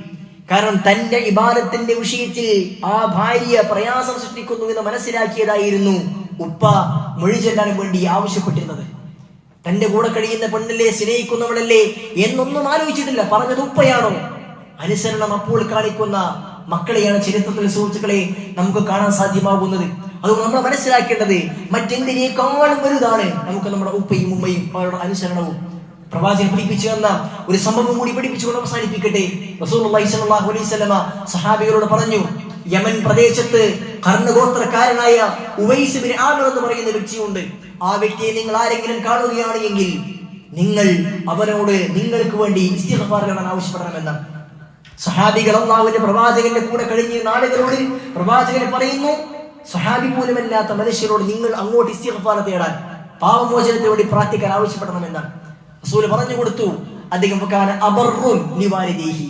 കാരണം തന്റെ ഇബാദത്തിന്റെ വിഷയത്തിൽ ആ ഭാര്യ പ്രയാസം സൃഷ്ടിക്കുന്നു എന്ന് മനസ്സിലാക്കിയതായിരുന്നു ഉപ്പ മൊഴി ചെല്ലാൻ വേണ്ടി ആവശ്യപ്പെട്ടിരുന്നത്. തന്റെ കൂടെ കഴിയുന്ന പെണ്ണല്ലേ സ്നേഹിക്കുന്നവളല്ലേ എന്നൊന്നും ആലോചിച്ചിട്ടില്ല. പറഞ്ഞത് ഉപ്പയാണോ? അനുസരണം അപ്പോൾ കാണിക്കുന്ന മക്കളെയാണ് ചരിത്രത്തിലെ സുഹൃത്തുക്കളെ നമുക്ക് കാണാൻ സാധ്യമാകുന്നത്. അതുകൊണ്ട് നമ്മൾ മനസ്സിലാക്കേണ്ടത് മറ്റെന്തിനേക്കാളും വലുതാണ്. നമുക്ക് നമ്മുടെ ഉപ്പയും ഉമ്മയും അവരുടെ അനുസരണവും. പ്രവാചകൻ പഠിപ്പിച്ചു തന്ന ഒരു സംഭവം കൂടി പഠിപ്പിച്ചുകൊണ്ട് അവസാനിപ്പിക്കട്ടെ. സഹാബികളോട് പറഞ്ഞു യമൻ പ്രദേശത്ത് കർണഗോത്രക്കാരനായ ഉവൈസ് ബിൻ ആമിർ എന്ന് പറയുന്ന വ്യക്തിയുണ്ട്. ആ വ്യക്തിയെ നിങ്ങൾ ആരെങ്കിലും കാണുകയാണ് എങ്കിൽ നിങ്ങൾ അവനോട് നിങ്ങൾക്ക് വേണ്ടി ഇസ്തിഗ്ഫാർ കാണാൻ ആവശ്യപ്പെടണമെന്നാണ് സഹാബികൾ അള്ളാഹുവിന്റെ പ്രവാചകന്റെ കൂടെ കഴിഞ്ഞ നാളുകളോട് പ്രവാചകൻ പറയുന്നു സഹാബി പോലുമല്ലാത്ത മനുഷ്യരോട് നിങ്ങൾ അങ്ങോട്ട് ഇസ്തിഗ്ഫാർ തേടാൻ പാവമോചനത്തിന് വേണ്ടി പ്രാർത്ഥിക്കാൻ ആവശ്യപ്പെടണമെന്നാണ്. റസൂൽ പറഞ്ഞു കൊടുത്തു അദ്ദേഹം അബർറുൻ നിവാരിദേഹി.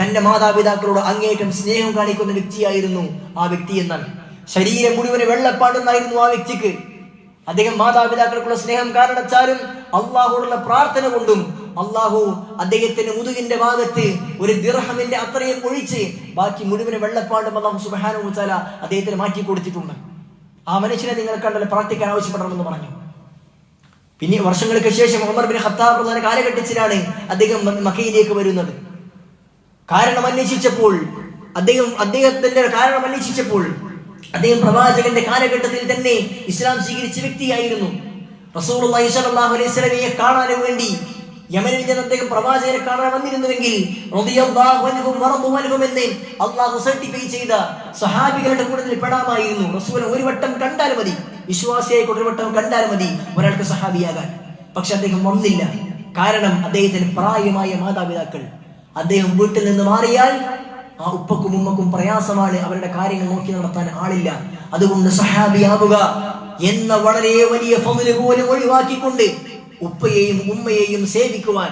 തന്റെ മാതാപിതാക്കളോട് അങ്ങേയറ്റം സ്നേഹം കാണിക്കുന്ന വ്യക്തിയായിരുന്നു ആ വ്യക്തി എന്നാണ്. ശരീരം മുഴുവൻ വെള്ളപ്പാടുന്നായിരുന്നു ആ വ്യക്തിക്ക്. അദ്ദേഹം മാതാപിതാക്കൾക്കുള്ള സ്നേഹം കാരണച്ചാലും അള്ളാഹുള്ള പ്രാർത്ഥന കൊണ്ടും അള്ളാഹു അദ്ദേഹത്തിന്റെ മുതുകിന്റെ ഭാഗത്ത് ഒരു ദിർഹമിന്റെ അത്രയും ഒഴിച്ച് ബാക്കി മുഴുവൻ വെള്ളപ്പാടും അള്ളാഹു സുബാനു മുച്ചാല അദ്ദേഹത്തിന് മാറ്റി കൊടുത്തിട്ടുണ്ട്. ആ മനുഷ്യനെ നിങ്ങൾ കണ്ടല്ലോ പ്രാർത്ഥിക്കാൻ ആവശ്യപ്പെടണമെന്ന് പറഞ്ഞു. പിന്നെ വർഷങ്ങൾക്ക് ശേഷം ഉമർ ബിൻ ഖത്താബ് പ്രധാന കാലഘട്ടത്തിലാണ് അദ്ദേഹം മക്കയിലേക്ക് വരുന്നത്. കാരണം അന്വേഷിച്ചപ്പോൾ അദ്ദേഹം അദ്ദേഹത്തിന്റെ കാരണം അന്വേഷിച്ചപ്പോൾ അദ്ദേഹം പ്രവാചകന്റെ കാലഘട്ടത്തിൽ തന്നെ ഇസ്ലാം സ്വീകരിച്ച വ്യക്തിയായിരുന്നു. സ്വല്ലല്ലാഹു അലൈഹി വസല്ലമയെ കാണാൻ വേണ്ടി യമനിൽ നിന്ന് അദ്ദേഹം പ്രവാചകനെ കാണാൻ വന്നിരുന്നുവെങ്കിൽ എന്ന് അള്ളാഹു സർട്ടിഫൈ ചെയ്ത സഹാബികളുടെ കൂട്ടത്തിൽ പെടാമായിരുന്നു. റസൂൽ ഒരു വട്ടം കണ്ടാൽ മതി. വിശ്വാസിയായി ഒരു വട്ടം കണ്ടാൽ മതി ഒരാൾക്ക് സഹാബിയാകാൻ. പക്ഷെ അദ്ദേഹം വന്നില്ല. കാരണം അദ്ദേഹത്തിന് പ്രായമായ മാതാപിതാക്കൾ. അദ്ദേഹം വീട്ടിൽ നിന്ന് മാറിയാൽ ആ ഉപ്പക്കും ഉമ്മക്കും പ്രയാസമാണ് അവരുടെ കാര്യങ്ങൾ നോക്കി നടത്താൻ ആളില്ല. അതുകൊണ്ട് സഹാബിയാവുക എന്ന വളരെ വലിയ ഫമിൽ പോലും ഒഴിവാക്കിക്കൊണ്ട് ഉപ്പയെയും ഉമ്മയെയും സേവിക്കുവാൻ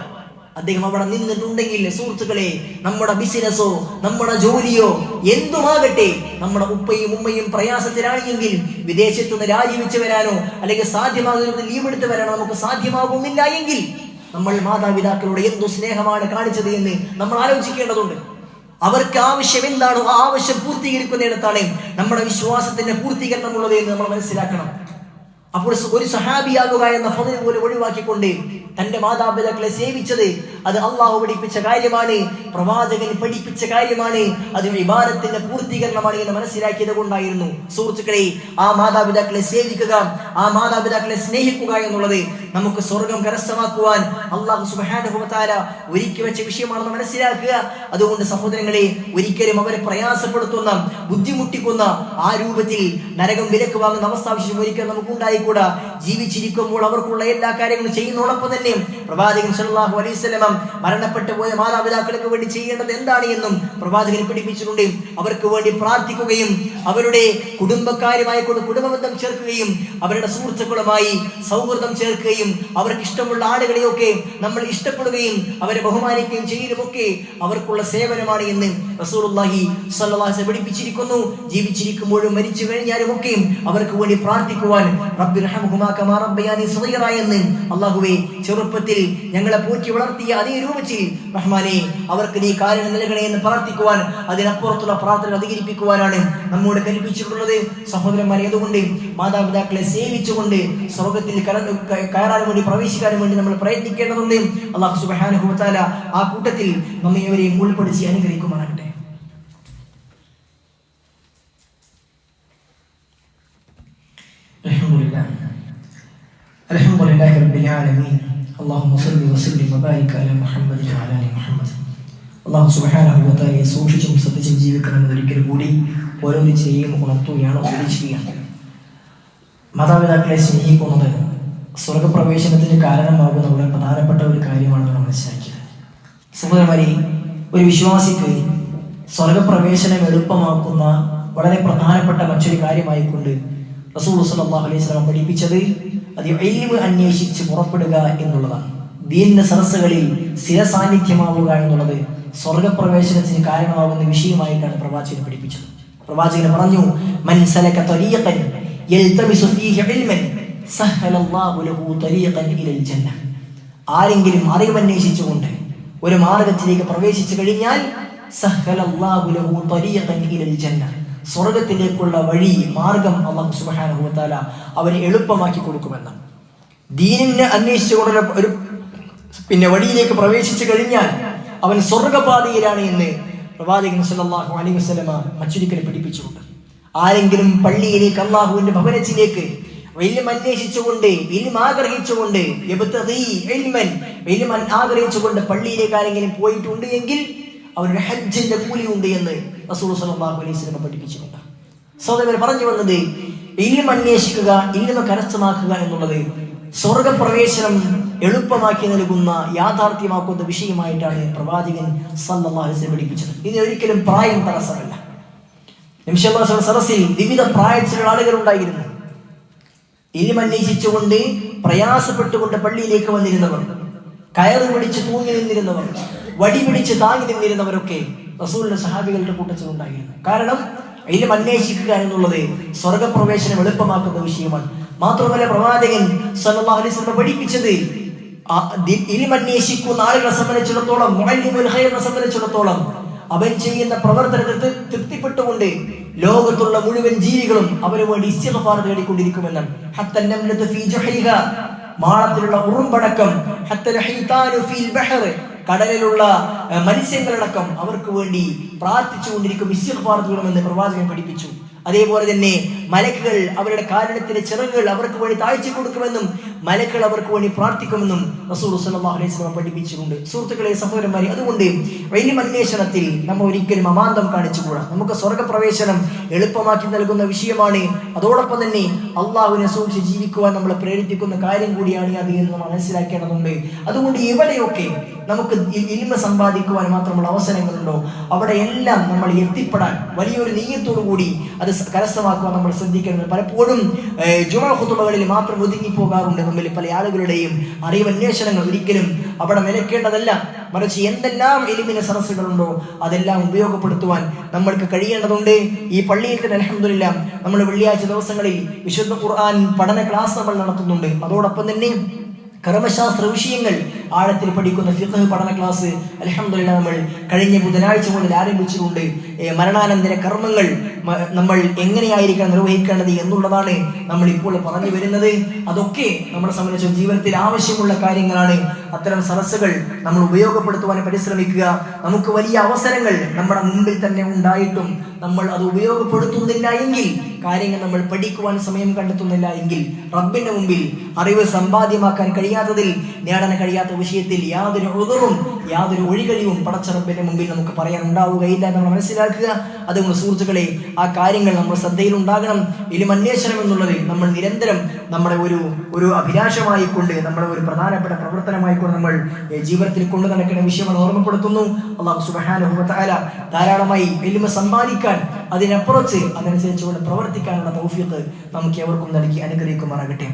അദ്ദേഹം അവിടെ നിന്നിട്ടുണ്ടെങ്കിൽ സുഹൃത്തുക്കളെ നമ്മുടെ ബിസിനസ്സോ നമ്മുടെ ജോലിയോ എന്തുമാകട്ടെ നമ്മുടെ ഉപ്പയും ഉമ്മയും പ്രയാസത്തിലാണെങ്കിൽ വിദേശത്തു നിന്ന് രാജിവെച്ച് വരാനോ അല്ലെങ്കിൽ സാധ്യമാകുന്ന ലീവ് എടുത്ത് വരാനോ നമുക്ക് സാധ്യമാകുന്നില്ല എങ്കിൽ നമ്മൾ മാതാപിതാക്കളോട് എന്തു സ്നേഹമാണ് കാണിച്ചത് എന്ന് നമ്മൾ ആലോചിക്കേണ്ടതുണ്ട്. അവർക്ക് ആവശ്യം എന്താണോ? ആ ആവശ്യം പൂർത്തീകരിക്കുന്നിടത്താണ് നമ്മുടെ വിശ്വാസത്തിന്റെ പൂർത്തീകരണം ഉള്ളത് എന്ന് നമ്മൾ മനസ്സിലാക്കണം. അപ്പോൾ ഒരു സഹാബിയാകുക എന്ന ഫതിൽ പോലും ഒഴിവാക്കിക്കൊണ്ട് തന്റെ മാതാപിതാക്കളെ സേവിച്ചത് അത് അള്ളാഹു പഠിപ്പിച്ച കാര്യമാണ് പ്രവാചകൻ പഠിപ്പിച്ച കാര്യമാണ് അത് വിവാദത്തിന്റെ പൂർത്തീകരണമാണ് എന്ന് മനസ്സിലാക്കിയത് കൊണ്ടായിരുന്നു. സുഹൃത്തുക്കളെ ആ മാതാപിതാക്കളെ സേവിക്കുക ആ മാതാപിതാക്കളെ സ്നേഹിക്കുക എന്നുള്ളത് നമുക്ക് സ്വർഗം കരസ്ഥമാക്കുവാൻ അള്ളാഹു സുബാനുഭവത്താര ഒരുക്കി വെച്ച വിഷയമാണെന്ന് മനസ്സിലാക്കുക. അതുകൊണ്ട് സഹോദരങ്ങളെ ഒരിക്കലും അവരെ പ്രയാസപ്പെടുത്തുന്ന ബുദ്ധിമുട്ടിക്കുന്ന ആ രൂപത്തിൽ നരകം വിലക്ക് വാങ്ങുന്ന അവസ്ഥാവിശേഷം ഒരിക്കലും നമുക്ക് ഉണ്ടായിക്കൂടാ ജീവിച്ചിരിക്കുമ്പോൾ അവർക്കുള്ള എല്ലാ കാര്യങ്ങളും ചെയ്യുന്നതോടൊപ്പം തന്നെ. പ്രവാചകൻ സല്ലാഹു അലൈഹി വസല്ലം മരണപ്പെട്ടു പോയ മാതാപിതാക്കൾക്ക് വേണ്ടി ചെയ്യേണ്ടത് എന്താണ് എന്നും പ്രവാചകൻ പഠിപ്പിച്ചിട്ടുണ്ട്. അവർക്ക് വേണ്ടി പ്രാർത്ഥിക്കുകയും അവരുടെ കുടുംബക്കാരുമായി കൊണ്ട് കുടുംബബന്ധം ചേർക്കുകയും അവരുടെ സുഹൃത്തുക്കളുമായി സൗഹൃദം ചേർക്കുകയും അവർക്ക് ഇഷ്ടമുള്ള ആളുകളെയൊക്കെ നമ്മൾ ഇഷ്ടപ്പെടുകയും അവരെ ബഹുമാനിക്കുകയും ചെയ്യലുമൊക്കെ അവർക്കുള്ള സേവനമാണ് എന്ന് റസൂർഹി വസല്ലം പഠിപ്പിച്ചിരിക്കുന്നു. ജീവിച്ചിരിക്കുമ്പോഴും മരിച്ചു കഴിഞ്ഞാലും ഒക്കെയും അവർക്ക് വേണ്ടി പ്രാർത്ഥിക്കുവാൻ എന്ന് ചെറുപ്പത്തിൽ ഞങ്ങളെ പോറ്റി വളർത്തിയ അതേ രൂപത്തിൽ റഹ്മാനെ അവർക്ക് നീ കാരണം നൽകണേ എന്ന് പ്രാർത്ഥിക്കുവാൻ അതിനപ്പുറത്തുള്ള പ്രാർത്ഥന അധികരിപ്പിക്കുവാനാണ് നമ്മോട് കൽപ്പിച്ചിട്ടുള്ളത്. സഹോദരന്മാരെ അതുകൊണ്ട് മാതാപിതാക്കളെ സേവിച്ചുകൊണ്ട് സ്വർഗത്തിൽ കയറാൻ വേണ്ടി പ്രവേശിക്കാനും വേണ്ടി നമ്മൾ പ്രയത്നിക്കേണ്ടതുണ്ട്. അള്ളാഹു വ ആ കൂട്ടത്തിൽ നമ്മെ ഇവരെയും ഉൾപ്പെടുത്തി അനുഗ്രഹിക്കുമാറാകട്ടെ. العالمين اللهم صل وسلم وبارك على محمد وعلى ال محمد അള്ളാഹു സുബ്ഹാനഹു വ തആലയെ സൂക്ഷിച്ചും ശ്രദ്ധിച്ചും ജീവിക്കണമെന്ന് ഒരിക്കൽ കൂടി ഓരോന്നിനെയും ഉണർത്തുകയാണ് ഉപദേശിക്കുകയാണ് മാതാപിതാക്കളെ സ്നേഹിക്കുന്നത് സ്വർഗപ്രവേശനത്തിന് കാരണമാകുന്ന വളരെ പ്രധാനപ്പെട്ട ഒരു കാര്യമാണ് നമ്മൾ മനസ്സിലാക്കിയത് സഹോദരന്മാരെ ഒരു വിശ്വാസിക്ക് സ്വർഗപ്രവേശനം എളുപ്പമാക്കുന്ന വളരെ പ്രധാനപ്പെട്ട മറ്റൊരു കാര്യമായിക്കൊണ്ട് റസൂൽ സല്ലല്ലാഹു അലൈഹി വസല്ലം പഠിപ്പിച്ചത് അത് ഇൽമ് അന്വേഷിച്ച് പുറപ്പെടുക എന്നുള്ളതാണ്. ദീനിന്റെ സദസ്സുകളിൽ സ്ഥിര സാന്നിധ്യമാവുക എന്നുള്ളത് സ്വർഗപ്രവേശനത്തിന് കാരണമാകുന്ന വിഷയമായിട്ടാണ് പ്രവാചകൻ പഠിപ്പിച്ചത്. പ്രവാചകൻ പറഞ്ഞു ഇലൽ ജന്ന. ആരെങ്കിലും അറിവന്വേഷിച്ചുകൊണ്ട് ഒരു മാർഗത്തിലേക്ക് പ്രവേശിച്ചു കഴിഞ്ഞാൽ സഹലല്ലാഹുലഹു തരീഖൻ ഇലൽ ജന്ന. സ്വർഗത്തിലേക്കുള്ള വഴി മാർഗം അള്ളാഹു സുബ്ഹാനഹു വതആല അവന് എളുപ്പമാക്കി കൊടുക്കുമെന്ന്. ദീനിനെ അന്വേഷിച്ചുകൊണ്ടുള്ള ഒരു പിന്നെ വഴിയിലേക്ക് പ്രവേശിച്ചു കഴിഞ്ഞാൽ അവൻ സ്വർഗപാതയിലാണ് എന്ന് പ്രവാചകൻ സല്ലല്ലാഹു അലൈഹി വസ്ലമ മച്ചുരിക്കലെ പഠിപ്പിച്ചുകൊണ്ട്. ആരെങ്കിലും പള്ളിയിലേക്ക് അള്ളാഹുവിന്റെ ഭവനത്തിലേക്ക് വെല്ലും അന്വേഷിച്ചുകൊണ്ട് വെല്ലും ആഗ്രഹിച്ചുകൊണ്ട് ആഗ്രഹിച്ചുകൊണ്ട് പള്ളിയിലേക്ക് ആരെങ്കിലും പോയിട്ടുണ്ട് എങ്കിൽ അവരുടെ ഹജ്ജിന്റെ കൂലി ഉണ്ട് എന്ന് റസൂൽ സലാഹു അലൈഹി സ്വലമ പഠിപ്പിച്ചിട്ടുണ്ട്. സഹോദരൻ പറഞ്ഞു വന്നത് ഇനിയും അന്വേഷിക്കുക ഇനിയും കരസ്ഥമാക്കുക എന്നുള്ളത് സ്വർഗപ്രവേശനം എളുപ്പമാക്കി നൽകുന്ന യാഥാർത്ഥ്യമാക്കുന്ന വിഷയമായിട്ടാണ് പ്രവാചകൻ വസല്ലം പഠിപ്പിച്ചത്. ഇത് ഒരിക്കലും പ്രായം തടസ്സമല്ല. നിമിഷ സദസ്സിൽ വിവിധ പ്രായത്തിലുള്ള ആളുകൾ ഉണ്ടായിരുന്നു. ഇലിമന്വേഷിച്ചുകൊണ്ട് പ്രയാസപ്പെട്ടുകൊണ്ട് പള്ളിയിലേക്ക് വന്നിരുന്നവർ കയറ് പിടിച്ച് തൂങ്ങി നിന്നിരുന്നവർ വടി പിടിച്ച് താങ്ങി നിന്നിരുന്നവരൊക്കെ റസൂലിന്റെ സഹാബികളുടെ കൂട്ടത്തിൽ ഉണ്ടായിരുന്നു. കാരണം ഇലും അന്വേഷിക്കുക എന്നുള്ളത് സ്വർഗപ്രവേശനം എളുപ്പമാക്കുന്ന വിഷയമാണ്. മാത്രമല്ല പ്രവാചകൻ സല്ലല്ലാഹു അലൈഹി വസല്ലം പഠിപ്പിച്ചത് ഇൽമ് അന്വേഷിക്കുന്ന ആളുകളെ സംബന്ധിച്ചിടത്തോളം സംബന്ധിച്ചിടത്തോളം അവൻ ചെയ്യുന്ന പ്രവർത്തനത്തിൽ തൃപ്തിപ്പെട്ടുകൊണ്ട് ലോകത്തുള്ള മുഴുവൻ ജീവികളും അവന് വേണ്ടി ഇസ്തിഗ്ഫാർ തേടിക്കൊണ്ടിരിക്കുമെന്നാണ്. ഫീ മാളത്തിലുള്ള ഉറുമ്പടക്കം ബഹർ കടലിലുള്ള മത്സ്യങ്ങളടക്കം അവർക്ക് വേണ്ടി പ്രാർത്ഥിച്ചു കൊണ്ടിരിക്കും ഇസ്തിഗ്ഫാർ ചെയ്യണമെന്ന് പ്രവാചകൻ പഠിപ്പിച്ചു. അതേപോലെ തന്നെ മലക്കുകൾ അവരുടെ കാലിടത്തിലെ ചിറകുകൾ അവർക്ക് വേണ്ടി താഴ്ച കൊടുക്കുമെന്നും മലക്കുകൾ അവർക്ക് വേണ്ടി പ്രാർത്ഥിക്കുമെന്നും റസൂൽ അലൈഹി പഠിപ്പിച്ചിട്ടുണ്ട്. സുഹൃത്തുക്കളെ സഹോദരന്മാരെ അതുകൊണ്ട് വലിയ അന്വേഷണത്തിൽ നമ്മൾ ഒരിക്കലും അമാന്തം കാണിച്ചുകൂടാ. നമുക്ക് സ്വർഗപ്രവേശനം എളുപ്പമാക്കി നൽകുന്ന വിഷയമാണ്. അതോടൊപ്പം തന്നെ അള്ളാഹുവിനെ സൂക്ഷിച്ച് ജീവിക്കുവാൻ നമ്മളെ പ്രേരിപ്പിക്കുന്ന കാര്യം കൂടിയാണ് അത് എന്ന് മനസ്സിലാക്കേണ്ടതുണ്ട്. അതുകൊണ്ട് എവിടെയൊക്കെ നമുക്ക് ഇൽമ സമ്പാദിക്കുവാൻ മാത്രമുള്ള അവസരങ്ങളുണ്ടോ? അവിടെ എല്ലാം നമ്മൾ എത്തിപ്പെടാൻ വലിയൊരു നീയത്തോടു കൂടി അത് കരസ്ഥമാക്കുവാൻ നമ്മൾ ശ്രദ്ധിക്കേണ്ടത് പലപ്പോഴും ജുമാ ഖുതുബകളിൽ മാത്രം ഒതുങ്ങിപ്പോകാറുണ്ട് നമ്മിൽ പല ആളുകളുടെയും അറിവന്വേഷണങ്ങൾ. ഒരിക്കലും അവിടെ നിലക്കേണ്ടതല്ല മറിച്ച് എന്തെല്ലാം എലിമിന സദസ്സുകളുണ്ടോ അതെല്ലാം ഉപയോഗപ്പെടുത്തുവാൻ നമ്മൾക്ക് കഴിയേണ്ടതുണ്ട്. ഈ പള്ളിയിൽ തന്നെ അലഹമില്ല നമ്മൾ വെള്ളിയാഴ്ച ദിവസങ്ങളിൽ വിശുദ്ധ ഖുർആൻ പഠന ക്ലാസ് നമ്മൾ നടത്തുന്നുണ്ട്. അതോടൊപ്പം തന്നെ കർമ്മശാസ്ത്ര വിഷയങ്ങൾ ആഴത്തിൽ പഠിക്കുന്ന ഫിഖ് പഠന ക്ലാസ് അലഹമില്ല നമ്മൾ കഴിഞ്ഞ ബുധനാഴ്ച മുതൽ ആരംഭിച്ചുകൊണ്ട് മരണാനന്തര കർമ്മങ്ങൾ നമ്മൾ എങ്ങനെയായിരിക്കണം നിർവഹിക്കേണ്ടത് എന്നുള്ളതാണ് നമ്മൾ ഇപ്പോൾ പറഞ്ഞു വരുന്നത്. അതൊക്കെ നമ്മളെ സംബന്ധിച്ച് ജീവിതത്തിൽ ആവശ്യമുള്ള കാര്യങ്ങളാണ്. അത്തരം സദസ്സുകൾ നമ്മൾ ഉപയോഗപ്പെടുത്തുവാൻ പരിശ്രമിക്കുക. നമുക്ക് വലിയ അവസരങ്ങൾ നമ്മുടെ മുമ്പിൽ തന്നെ ഉണ്ടായിട്ടും നമ്മൾ അത് ഉപയോഗപ്പെടുത്തുന്നില്ല എങ്കിൽ കാര്യങ്ങൾ നമ്മൾ പഠിക്കുവാൻ സമയം കണ്ടെത്തുന്നില്ല എങ്കിൽ റബ്ബിന്റെ മുമ്പിൽ അറിവ് സമ്പാദ്യമാക്കാൻ കഴിയാത്തതിൽ നേടാൻ കഴിയാത്ത വിഷയത്തിൽ യാതൊരു ഉതറും യാതൊരു ഒഴികഴിവും പടച്ച റബ്ബിന്റെ മുമ്പിൽ നമുക്ക് പറയാൻ ഉണ്ടാവുകയില്ല എന്ന് നമ്മൾ മനസ്സിലാക്കുക. അതുകൊണ്ട് സുഹൃത്തുക്കളെ ആ കാര്യങ്ങൾ നമ്മൾ ശ്രദ്ധയിൽ ഉണ്ടാകണം. ഇലും അന്വേഷണം എന്നുള്ളത് നമ്മൾ നിരന്തരം നമ്മുടെ ഒരു ഒരു അഭിലാഷമായി കൊണ്ട് നമ്മുടെ ഒരു പ്രധാനപ്പെട്ട പ്രവർത്തനമായി കൊണ്ട് നമ്മൾ ജീവിതത്തിൽ കൊണ്ടു നടക്കുന്ന വിഷയങ്ങൾ ഓർമ്മപ്പെടുത്തുന്നു. അള്ളാഹു തആല ധാരാളമായി എലിമ സമ്പാദിക്കാൻ അതിനപ്പുറത്ത് അതനുസരിച്ചുകൊണ്ട് പ്രവർത്തിക്കാനുള്ള തൗഫീഖ് നമുക്ക് എവർക്കും നൽകി അനുഗ്രഹിക്കുമാറാകട്ടെ.